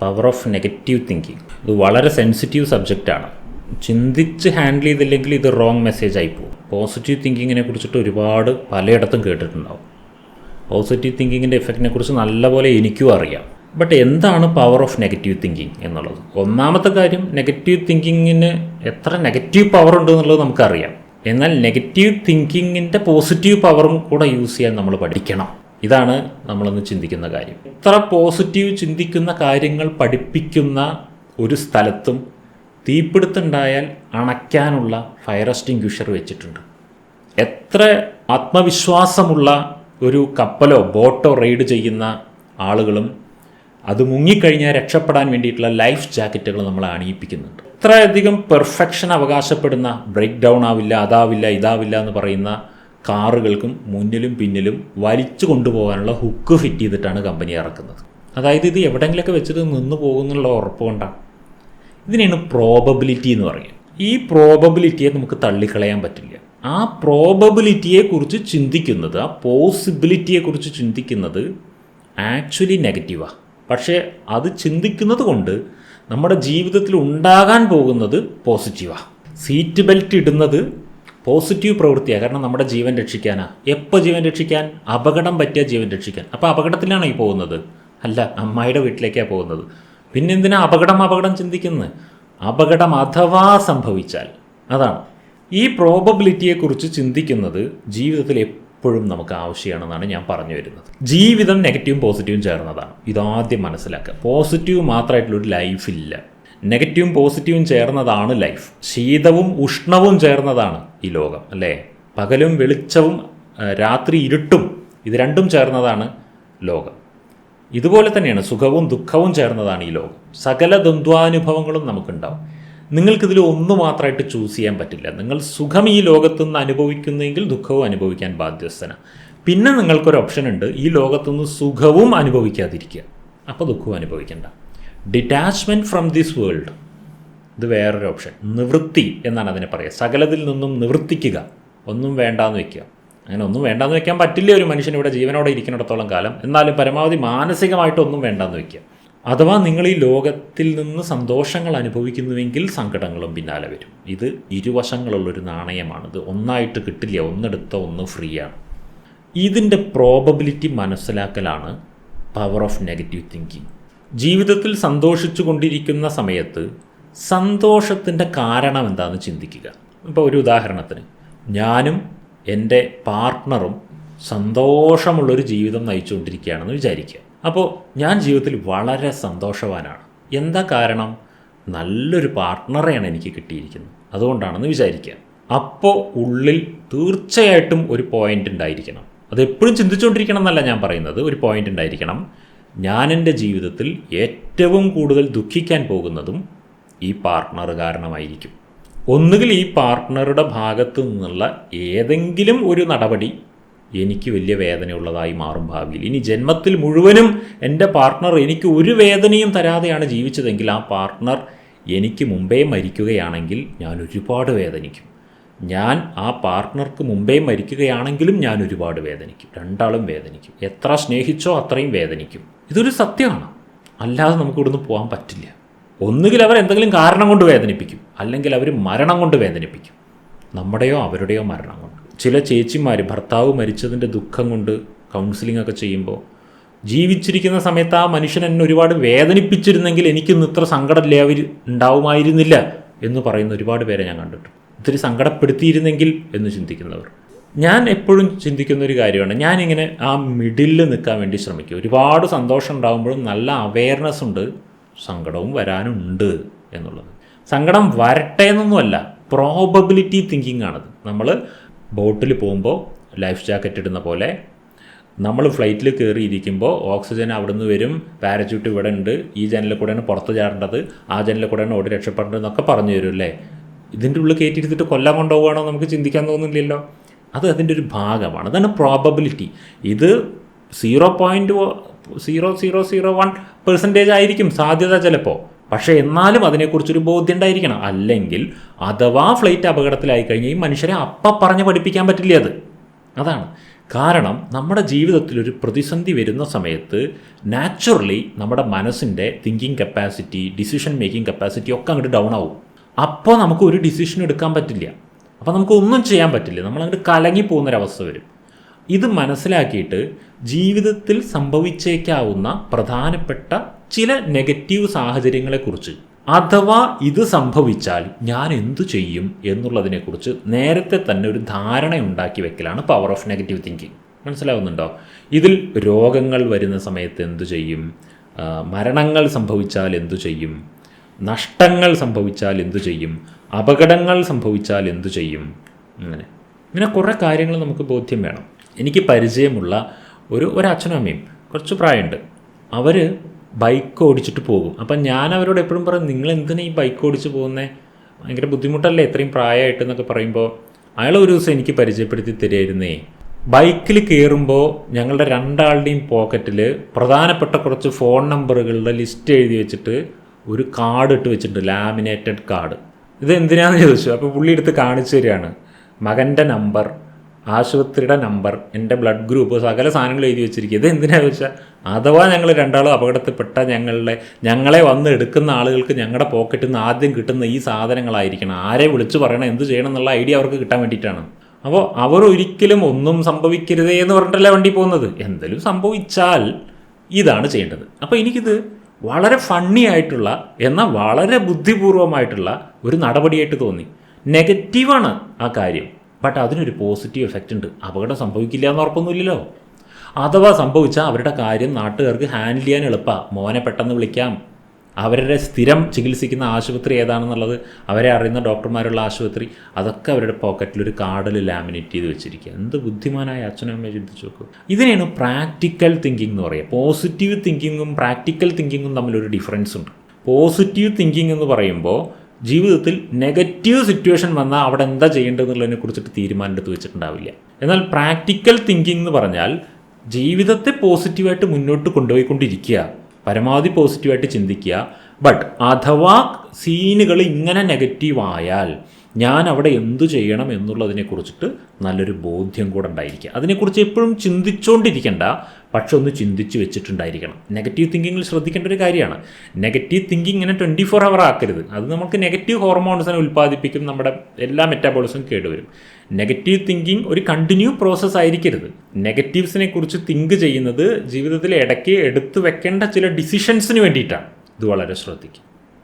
Power of negative thinking ഇത് വളരെ sensitive സബ്ജക്റ്റാണ് ചിന്തിച്ച് ഹാൻഡിൽ ചെയ്തില്ലെങ്കിൽ ഇത് റോങ് മെസ്സേജ് ആയി പോകും. പോസിറ്റീവ് തിങ്കിങ്ങിനെ കുറിച്ചിട്ട് ഒരുപാട് പലയിടത്തും കേട്ടിട്ടുണ്ടാവും. പോസിറ്റീവ് തിങ്കിങ്ങിന്റെ എഫക്റ്റിനെ കുറിച്ച് നല്ലപോലെ എനിക്കും അറിയാം. ബട്ട് എന്താണ് പവർ ഓഫ് നെഗറ്റീവ് തിങ്കിങ് എന്നുള്ളത്? ഒന്നാമത്തെ കാര്യം നെഗറ്റീവ് തിങ്കിങ്ങിന് എത്ര നെഗറ്റീവ് പവർ ഉണ്ട് എന്നുള്ളത് നമുക്കറിയാം. എന്നാൽ നെഗറ്റീവ് തിങ്കിങ്ങിന്റെ പോസിറ്റീവ് പവറും കൂടെ യൂസ് ചെയ്യാൻ നമ്മൾ പഠിക്കണം. ഇതാണ് നമ്മളൊന്ന് ചിന്തിക്കുന്ന കാര്യം. ഇത്ര പോസിറ്റീവ് ചിന്തിക്കുന്ന കാര്യങ്ങൾ പഠിപ്പിക്കുന്ന ഒരു സ്ഥലത്തും തീപിടുത്തുണ്ടായാൽ അണയ്ക്കാനുള്ള ഫയർ എക്സ്റ്റിങ്ക്വിഷർ വെച്ചിട്ടുണ്ട്. എത്ര ആത്മവിശ്വാസമുള്ള ഒരു കപ്പലോ ബോട്ടോ റെയ്ഡ് ചെയ്യുന്ന ആളുകളും അത് മുങ്ങിക്കഴിഞ്ഞാൽ രക്ഷപ്പെടാൻ വേണ്ടിയിട്ടുള്ള ലൈഫ് ജാക്കറ്റുകൾ നമ്മൾ അണിയിപ്പിക്കുന്നുണ്ട്. ഇത്രയധികം പെർഫെക്ഷൻ അവകാശപ്പെടുന്ന ബ്രേക്ക് ഡൗൺ ആവില്ല അതാവില്ല ഇതാവില്ല എന്ന് പറയുന്ന കാറുകൾക്കും മുന്നിലും പിന്നിലും വലിച്ചു കൊണ്ടുപോകാനുള്ള ഹുക്ക് ഫിറ്റ് ചെയ്തിട്ടാണ് കമ്പനി ഇറക്കുന്നത്. അതായത് ഇത് എവിടെയെങ്കിലുമൊക്കെ വെച്ചിട്ട് നിന്ന് പോകുന്നുള്ള ഉറപ്പ് കൊണ്ടാണ്. ഇതിനെയാണ് പ്രോബബിലിറ്റി എന്ന് പറയുക. ഈ പ്രോബബിലിറ്റിയെ നമുക്ക് തള്ളിക്കളയാൻ പറ്റില്ല. ആ പ്രോബബിലിറ്റിയെ കുറിച്ച് ചിന്തിക്കുന്നത് ആ പോസിബിലിറ്റിയെക്കുറിച്ച് ചിന്തിക്കുന്നത് ആക്ച്വലി നെഗറ്റീവാണ് പക്ഷേ അത് ചിന്തിക്കുന്നത് കൊണ്ട് നമ്മുടെ ജീവിതത്തിൽ ഉണ്ടാകാൻ പോകുന്നത് പോസിറ്റീവാണ് സീറ്റ് ബെൽറ്റ് ഇടുന്നത് പോസിറ്റീവ് പ്രവൃത്തിയാണ് കാരണം നമ്മുടെ ജീവൻ രക്ഷിക്കാനാ. എപ്പോൾ ജീവൻ രക്ഷിക്കാൻ? അപകടം പറ്റിയ ജീവൻ രക്ഷിക്കാൻ. അപ്പോൾ അപകടത്തിലാണോ ഈ പോകുന്നത്? അല്ല അമ്മായിയുടെ വീട്ടിലേക്കാണ് പോകുന്നത്. പിന്നെ എന്തിനാ അപകടം അപകടം ചിന്തിക്കുന്നത് അപകടം അഥവാ സംഭവിച്ചാൽ. അതാണ്. ഈ പ്രോബബിലിറ്റിയെക്കുറിച്ച് ചിന്തിക്കുന്നത് ജീവിതത്തിൽ എപ്പോഴും നമുക്ക് ആവശ്യമാണെന്നാണ് ഞാൻ പറഞ്ഞു വരുന്നത്. ജീവിതം നെഗറ്റീവും പോസിറ്റീവും ചേർന്നതാണ്. ഇതാദ്യം മനസ്സിലാക്കുക. പോസിറ്റീവ് മാത്രമായിട്ടുള്ളൊരു ലൈഫില്ല നെഗറ്റീവും പോസിറ്റീവും ചേർന്നതാണ് ലൈഫ്. ശീതവും ഉഷ്ണവും ചേർന്നതാണ് ഈ ലോകം അല്ലേ? പകലും വെളിച്ചവും രാത്രി ഇരുട്ടും ഇത് രണ്ടും ചേർന്നതാണ് ലോകം. ഇതുപോലെ തന്നെയാണ് സുഖവും ദുഃഖവും ചേർന്നതാണ് ഈ ലോകം. സകല ദ്വന്ദ്വാനുഭവങ്ങളും നമുക്കുണ്ടാവും. നിങ്ങൾക്കിതിൽ ഒന്ന് മാത്രമായിട്ട് ചൂസ് ചെയ്യാൻ പറ്റില്ല. നിങ്ങൾ സുഖം ഈ ലോകത്തു നിന്ന് അനുഭവിക്കുന്നെങ്കിൽ ദുഃഖവും അനുഭവിക്കാൻ ബാധ്യസ്ഥന. പിന്നെ നിങ്ങൾക്കൊരു ഓപ്ഷൻ ഉണ്ട് ഈ ലോകത്തുനിന്ന് സുഖവും അനുഭവിക്കാതിരിക്കുക. അപ്പോൾ ദുഃഖവും അനുഭവിക്കേണ്ട. ഡിറ്റാച്ച്മെന്റ് ഫ്രം ദിസ് വേൾഡ് ഇത് വേറൊരു ഓപ്ഷൻ നിവൃത്തി എന്നാണ് അതിനെ പറയുക. സകലത്തിൽ നിന്നും നിവൃത്തിക്കുക. ഒന്നും വേണ്ടാന്ന് വെക്കുക. അങ്ങനെ ഒന്നും വേണ്ടാന്ന് വെക്കാൻ പറ്റില്ല ഒരു മനുഷ്യൻ ഇവിടെ ജീവനോടെ ഇരിക്കുന്നിടത്തോളം കാലം. എന്നാലും പരമാവധി മാനസികമായിട്ട് ഒന്നും വേണ്ടാന്ന് വെക്കുക. അഥവാ നിങ്ങൾ ഈ ലോകത്തിൽ നിന്ന് സന്തോഷങ്ങൾ അനുഭവിക്കുന്നുവെങ്കിൽ സങ്കടങ്ങളും പിന്നാലെ വരും. ഇത് ഇരുവശങ്ങളുള്ളൊരു നാണയമാണ് ഇത് ഒന്നായിട്ട് കിട്ടില്ല. ഒന്നെടുത്ത ഒന്ന് ഫ്രീ ആണ് ഇതിന്റെ പ്രോബബിലിറ്റി മനസ്സിലാക്കലാണ് പവർ ഓഫ് നെഗറ്റീവ് തിങ്കിങ് ജീവിതത്തിൽ സന്തോഷിച്ചു കൊണ്ടിരിക്കുന്ന സമയത്ത് സന്തോഷത്തിന്റെ കാരണം എന്താണെന്ന് ചിന്തിക്കുക. ഇപ്പോൾ ഒരു ഉദാഹരണത്തിന് ഞാനും എന്റെ പാർട്ട്ണറും സന്തോഷമുള്ളൊരു ജീവിതം നയിച്ചുകൊണ്ടിരിക്കുകയാണെന്ന് വിചാരിക്കുക. അപ്പോൾ ഞാൻ ജീവിതത്തിൽ വളരെ സന്തോഷവാനാണ്. എന്താ കാരണം? നല്ലൊരു പാർട്ട്ണറെയാണ് എനിക്ക് കിട്ടിയിരിക്കുന്നത്. അതുകൊണ്ടാണെന്ന് വിചാരിക്കുക. അപ്പോൾ ഉള്ളിൽ തീർച്ചയായിട്ടും ഒരു പോയിന്റ് ഉണ്ടായിരിക്കണം. അത് എപ്പോഴും ചിന്തിച്ചുകൊണ്ടിരിക്കണം എന്നല്ല ഞാൻ പറയുന്നത്. ഒരു പോയിന്റ് ഉണ്ടായിരിക്കണം. ഞാൻ എന്റെ ജീവിതത്തിൽ ഏറ്റവും കൂടുതൽ ദുഃഖിക്കാൻ പോകുന്നതും ഈ പാർട്ട്ണർ കാരണമായിരിക്കും. ഒന്നുകിൽ ഈ പാർട്ട്ണറുടെ ഭാഗത്തു നിന്നുള്ള ഏതെങ്കിലും ഒരു നടപടി എനിക്ക് വലിയ വേദനയുള്ളതായി മാറും ഭാവിയിൽ. ഇനി ജന്മത്തിൽ മുഴുവനും എന്റെ പാർട്ട്ണർ എനിക്ക് ഒരു വേദനയും തരാതെയാണ് ജീവിച്ചതെങ്കിൽ ആ പാർട്ട്ണർ എനിക്ക് മുമ്പേ മരിക്കുകയാണെങ്കിൽ ഞാൻ ഒരുപാട് വേദനിക്കും. ഞാൻ ആ പാർട്ട്ണർക്ക് മുമ്പേ മരിക്കുകയാണെങ്കിലും ഞാൻ ഒരുപാട് വേദനിക്കും. രണ്ടാളും വേദനിക്കും. എത്ര സ്നേഹിച്ചോ അത്രയും വേദനിക്കും. ഇതൊരു സത്യമാണ്. അല്ലാതെ നമുക്ക് ഇവിടുന്ന് പോകാൻ പറ്റില്ല. ഒന്നുകിൽ അവർ എന്തെങ്കിലും കാരണം കൊണ്ട് വേദനിപ്പിക്കും. അല്ലെങ്കിൽ അവർ മരണം കൊണ്ട് വേദനിപ്പിക്കും. നമ്മുടെയോ അവരുടെയോ മരണം കൊണ്ട്. ചില ചേച്ചിമാർ ഭർത്താവ് മരിച്ചതിന്റെ ദുഃഖം കൊണ്ട് കൗൺസിലിംഗ് ഒക്കെ ചെയ്യുമ്പോൾ ജീവിച്ചിരിക്കുന്ന സമയത്ത് ആ മനുഷ്യൻ എന്നെ ഒരുപാട് വേദനിപ്പിച്ചിരുന്നെങ്കിൽ എനിക്കിന്ന് ഇത്ര അവർ ഉണ്ടാവുമായിരുന്നില്ല എന്ന് പറയുന്ന ഒരുപാട് പേരെ ഞാൻ കണ്ടിട്ടുണ്ട്. ഇത്തിരി സങ്കടപ്പെടുത്തിയിരുന്നെങ്കിൽ എന്ന് ചിന്തിക്കുന്നവർ. ഞാൻ എപ്പോഴും ചിന്തിക്കുന്ന ഒരു കാര്യമാണ്. ഞാനിങ്ങനെ ആ മിഡിലിൽ നിൽക്കാൻ വേണ്ടി ശ്രമിക്കും. ഒരുപാട് സന്തോഷം ഉണ്ടാകുമ്പോഴും നല്ല അവയർനെസ് ഉണ്ട്. സങ്കടവും വരാനുണ്ട് എന്നുള്ളത്. സങ്കടം വരട്ടെ എന്നൊന്നുമല്ല പ്രോബബിലിറ്റി തിങ്കിങ് ആണത്. നമ്മൾ ബോട്ടിൽ പോകുമ്പോൾ ലൈഫ് ജാക്കറ്റ് ഇടുന്ന പോലെ നമ്മൾ ഫ്ലൈറ്റിൽ കയറിയിരിക്കുമ്പോൾ ഓക്സിജൻ അവിടെ നിന്ന് വരും പാരച്യൂട്ട് ഇവിടെ ഉണ്ട് ഈ ജനലിൽ കൂടെയാണ് പുറത്ത് ചാടേണ്ടത് ആ ജനലിൽ കൂടെയാണ് ഓടി രക്ഷപ്പെടേണ്ടത് എന്നൊക്കെ പറഞ്ഞു തരും അല്ലേ? ഇതിന്റെ ഉള്ളിൽ കയറ്റിയിരുത്തിട്ട് കൊല്ലാൻ കൊണ്ടുപോകുകയാണോ നമുക്ക് ചിന്തിക്കാൻ തോന്നുന്നില്ലല്ലോ. അത് അതിന്റെ ഒരു ഭാഗമാണ്. അതാണ് പ്രോബബിലിറ്റി ഇത് zero point zero zero zero one percentage ആയിരിക്കും സാധ്യത ചിലപ്പോൾ പക്ഷേ എന്നാലും അതിനെക്കുറിച്ചൊരു ബോധ്യം ഉണ്ടായിരിക്കണം. അല്ലെങ്കിൽ അഥവാ ഫ്ലൈറ്റ് അപകടത്തിലായി കഴിഞ്ഞാൽ ഈ മനുഷ്യരെ അപ്പം പറഞ്ഞ് പഠിപ്പിക്കാൻ പറ്റില്ല അത്. അതാണ്. കാരണം നമ്മുടെ ജീവിതത്തിൽ ഒരു പ്രതിസന്ധി വരുന്ന സമയത്ത് നാച്ചുറലി നമ്മുടെ മനസ്സിന്റെ thinking capacity decision making capacity ഒക്കെ അങ്ങോട്ട് ഡൗൺ ആവും. അപ്പോൾ നമുക്ക് ഒരു ഡിസിഷൻ എടുക്കാൻ പറ്റില്ല. അപ്പോൾ നമുക്ക് ഒന്നും ചെയ്യാൻ പറ്റില്ല. നമ്മൾ അങ്ങോട്ട് കലങ്ങി പോകുന്നൊരവസ്ഥ വരും. ഇത് മനസ്സിലാക്കിയിട്ട് ജീവിതത്തിൽ സംഭവിച്ചേക്കാവുന്ന പ്രധാനപ്പെട്ട ചില നെഗറ്റീവ് സാഹചര്യങ്ങളെക്കുറിച്ച് അഥവാ ഇത് സംഭവിച്ചാൽ ഞാൻ എന്തു ചെയ്യും എന്നുള്ളതിനെക്കുറിച്ച് നേരത്തെ തന്നെ ഒരു ധാരണ ഉണ്ടാക്കി വെക്കലാണ് പവർ ഓഫ് നെഗറ്റീവ് തിങ്കിങ് മനസ്സിലാവുന്നുണ്ടോ? ഇതിൽ രോഗങ്ങൾ വരുന്ന സമയത്ത് എന്തു ചെയ്യും? മരണങ്ങൾ സംഭവിച്ചാൽ എന്തു ചെയ്യും? നഷ്ടങ്ങൾ സംഭവിച്ചാൽ എന്തു ചെയ്യും? അപകടങ്ങൾ സംഭവിച്ചാൽ എന്തു ചെയ്യും? അങ്ങനെ. ഇങ്ങനെ കുറേ കാര്യങ്ങൾ നമുക്ക് ബോധ്യം വേണം. എനിക്ക് പരിചയമുള്ള ഒരു ഒരു അച്ഛനും അമ്മയും കുറച്ച് പ്രായമുണ്ട്. അവർ ബൈക്ക് ഓടിച്ചിട്ട് പോകും. അപ്പം ഞാൻ അവരോട് എപ്പോഴും പറയും നിങ്ങൾ എന്തിനാ ഈ ബൈക്ക് ഓടിച്ച് പോകുന്നത് ഭയങ്കര ബുദ്ധിമുട്ടല്ലേ ഇത്രയും പ്രായമായിട്ട്? എന്നൊക്കെ പറയുമ്പോൾ അയാൾ ഒരു ദിവസം എനിക്ക് പരിചയപ്പെടുത്തി തരുമായിരുന്നേ ബൈക്കിൽ കയറുമ്പോൾ ഞങ്ങളുടെ രണ്ടാളുടെയും പോക്കറ്റിൽ പ്രധാനപ്പെട്ട കുറച്ച് ഫോൺ നമ്പറുകളുടെ ലിസ്റ്റ് എഴുതി വെച്ചിട്ട് ഒരു കാർഡ് ഇട്ട് വെച്ചിട്ടുണ്ട് ലാമിനേറ്റഡ് കാർഡ് ഇത് എന്തിനാണെന്ന് ചോദിച്ചു. അപ്പോൾ പുള്ളി എടുത്ത് കാണിച്ചു തരികയാണ്. മകന്റെ നമ്പർ ആശുപത്രിയുടെ നമ്പർ എന്റെ ബ്ലഡ് ഗ്രൂപ്പ് സകല സാധനങ്ങൾ എഴുതി വെച്ചിരിക്കുക. ഇത് എന്തിനാണെന്ന് വെച്ചാൽ അഥവാ ഞങ്ങൾ രണ്ടാളും അപകടത്തിൽപ്പെട്ട ഞങ്ങളുടെ ഞങ്ങളെ വന്ന് എടുക്കുന്ന ആളുകൾക്ക് ഞങ്ങളുടെ പോക്കറ്റിൽ നിന്ന് ആദ്യം കിട്ടുന്ന ഈ സാധനങ്ങളായിരിക്കണം. ആരെ വിളിച്ചു പറയണം എന്ത് ചെയ്യണം എന്നുള്ള ഐഡിയ അവർക്ക് കിട്ടാൻ വേണ്ടിയിട്ടാണ്. അപ്പോൾ അവർ ഒരിക്കലും ഒന്നും സംഭവിക്കരുതേ എന്ന് പറഞ്ഞിട്ടല്ല വണ്ടി പോകുന്നത്? എന്തെങ്കിലും സംഭവിച്ചാൽ ഇതാണ് ചെയ്യേണ്ടത്. അപ്പോൾ എനിക്കിത് വളരെ ഫണ്ണി ആയിട്ടുള്ള എന്നാൽ വളരെ ബുദ്ധിപൂർവമായിട്ടുള്ള ഒരു നടപടിയായിട്ട് തോന്നി. നെഗറ്റീവാണ് ആ കാര്യം. ബട്ട് അതിനൊരു പോസിറ്റീവ് എഫക്റ്റ് ഉണ്ട്. അപകടം സംഭവിക്കില്ല എന്ന് ഉറപ്പൊന്നുമില്ലല്ലോ. അഥവാ സംഭവിച്ചാൽ അവരുടെ കാര്യം നാട്ടുകാർക്ക് ഹാൻഡിൽ ചെയ്യാൻ എളുപ്പമാണ് മോനെ പെട്ടെന്ന് വിളിക്കാം. അവരുടെ സ്ഥിരം ചികിത്സിക്കുന്ന ആശുപത്രി ഏതാണെന്നുള്ളത് അവരെ അറിയുന്ന ഡോക്ടർമാരുള്ള ആശുപത്രി അതൊക്കെ അവരുടെ പോക്കറ്റിൽ ഒരു കാർഡിൽ ലാമിനേറ്റ് ചെയ്ത് വെച്ചിരിക്കുക. എന്ത് ബുദ്ധിമാനായ അച്ഛനും അമ്മയും ചിന്തിച്ചു നോക്കൂ. ഇതിനെയാണ് പ്രാക്ടിക്കൽ തിങ്കിങ് എന്ന് പറയുക. പോസിറ്റീവ് തിങ്കിങ്ങും പ്രാക്ടിക്കൽ തിങ്കിങ്ങും തമ്മിലൊരു ഡിഫറൻസ് ഉണ്ട്. പോസിറ്റീവ് തിങ്കിങ് എന്ന് പറയുമ്പോൾ ജീവിതത്തിൽ നെഗറ്റീവ് സിറ്റുവേഷൻ വന്നാൽ അവിടെ എന്താ ചെയ്യേണ്ടതെന്നുള്ളതിനെ കുറിച്ചിട്ട് തീരുമാനം എടുത്ത് വെച്ചിട്ടുണ്ടാവില്ല. എന്നാൽ പ്രാക്ടിക്കൽ തിങ്കിങ് എന്ന് പറഞ്ഞാൽ ജീവിതത്തെ പോസിറ്റീവായിട്ട് മുന്നോട്ട് കൊണ്ടുപോയിക്കൊണ്ടിരിക്കുക. പരമാവധി പോസിറ്റീവായിട്ട് ചിന്തിക്കുക. ബട്ട് അഥവാ സീനുകൾ ഇങ്ങനെ നെഗറ്റീവ് ആയാൽ ഞാൻ അവിടെ എന്തു ചെയ്യണം എന്നുള്ളതിനെ കുറിച്ചിട്ട് നല്ലൊരു ബോധ്യം കൂടെ ഉണ്ടായിരിക്കുക. അതിനെക്കുറിച്ച് എപ്പോഴും ചിന്തിച്ചുകൊണ്ടിരിക്കേണ്ട പക്ഷെ ഒന്ന് ചിന്തിച്ച് വെച്ചിട്ടുണ്ടായിരിക്കണം. നെഗറ്റീവ് തിങ്കിങ്ങിൽ ശ്രദ്ധിക്കേണ്ട ഒരു കാര്യമാണ്. നെഗറ്റീവ് തിങ്കിങ് ഇങ്ങനെ ട്വന്റി ഫോർ അവർ ആക്കരുത്. അത് നമുക്ക് നെഗറ്റീവ് ഹോർമോൺസിനെ ഉൽപ്പാദിപ്പിക്കും നമ്മുടെ എല്ലാ മെറ്റാബോളിസും കേടുവരും. നെഗറ്റീവ് തിങ്കിങ് ഒരു കണ്ടിന്യൂ പ്രോസസ്സ് ആയിരിക്കരുത്. നെഗറ്റീവ്സിനെ കുറിച്ച് തിങ്ക് ചെയ്യുന്നത് ജീവിതത്തിൽ ഇടയ്ക്ക് എടുത്തു വെക്കേണ്ട ചില ഡിസിഷൻസിന് വേണ്ടിയിട്ടാണ്. ഇത് വളരെ ശ്രദ്ധിക്കും